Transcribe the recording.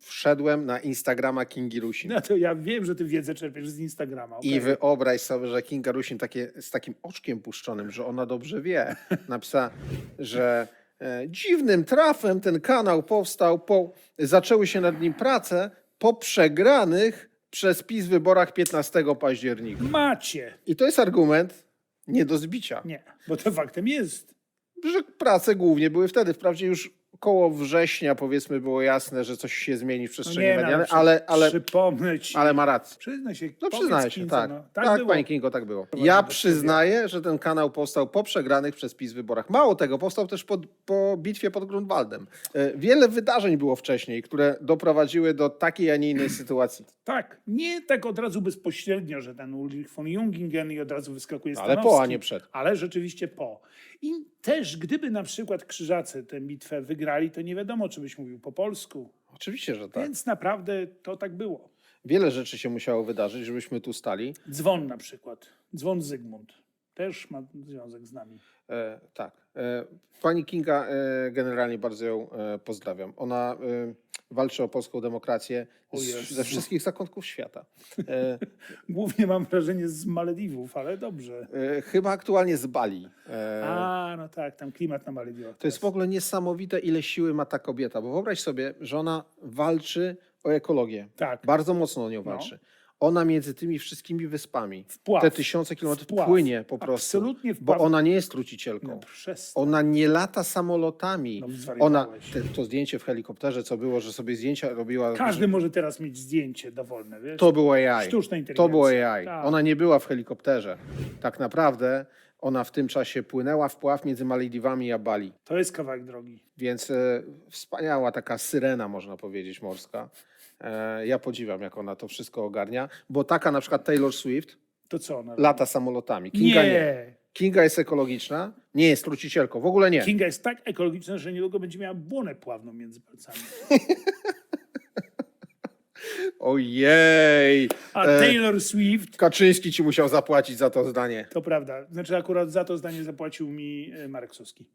Wszedłem na Instagrama Kingi Rusin. No to ja wiem, że ty wiedzę czerpiesz z Instagrama. I okej. wyobraź sobie, że Kinga Rusin takie, z takim oczkiem puszczonym, że ona dobrze wie, napisała, że e, dziwnym trafem ten kanał powstał, po, zaczęły się nad nim prace po przegranych przez PiS wyborach 15 października. Macie. I to jest argument nie do zbicia, Nie, bo to faktem jest. że prace głównie były wtedy. Wprawdzie już koło września powiedzmy było jasne, że coś się zmieni w No przestrzeni no, medialnej, ale, ale, Przypomnę ci. ale ma rację. Przyznaj się. No przyznaję się, Kindze, tak. No. Tak, Tak, było. Pani Kingo, tak było. Ja do przyznaję, że ten kanał powstał po przegranych przez PiS wyborach. Mało tego, powstał też pod, po bitwie pod Grunwaldem. E, Wiele wydarzeń było wcześniej, które doprowadziły do takiej, a nie innej sytuacji. Tak, nie tak od razu bezpośrednio, że ten Ulrich von Jungingen i od razu wyskakuje Ale po, a nie przed. Ale rzeczywiście po. I też gdyby na przykład Krzyżacy tę bitwę wygrali, to nie wiadomo, czy byś mówił po polsku. Oczywiście, że tak. Więc naprawdę to tak było. Wiele rzeczy się musiało wydarzyć, żebyśmy tu stali. Dzwon na przykład. Dzwon Zygmunt. Też ma związek z nami. E, tak. E, pani Kinga, e, generalnie bardzo ją e, pozdrawiam. Ona e, walczy o polską demokrację z, ze wszystkich zakątków świata. E, Głównie mam wrażenie z Malediwów, ale dobrze. e, chyba aktualnie z Bali. E, A, no tak, tam klimat na Malediwach. To jest w ogóle niesamowite, ile siły ma ta kobieta, bo wyobraź sobie, że ona walczy o ekologię. Tak. Bardzo mocno o nią walczy. Ona między tymi wszystkimi wyspami, Wpław. te tysiące kilometrów Wpław. płynie po prostu. Absolutnie Bo wpław. ona nie jest trucicielką. No, przestań. Ona nie lata samolotami. No, ona, te, to zdjęcie w helikopterze, co było, że sobie zdjęcia robiła. Każdy że, może teraz mieć zdjęcie dowolne, wiesz? to było AI. Sztuczna inteligencja. To było AI. Tak. Ona nie była w helikopterze. Tak naprawdę ona w tym czasie płynęła w pław między Malediwami a Bali. To jest kawałek drogi. Więc e, wspaniała taka syrena, można powiedzieć, morska. E, ja podziwiam, jak ona to wszystko ogarnia, bo taka na przykład Taylor Swift To co ona? lata samolotami. Kinga nie. nie. Kinga jest ekologiczna, nie jest trucicielką, w ogóle nie. Kinga jest tak ekologiczna, że niedługo będzie miała błonę pławną między palcami. Ojej! A E, Taylor Swift, Kaczyński ci musiał zapłacić za to zdanie. to prawda, znaczy akurat za to zdanie zapłacił mi e, Marek Suski.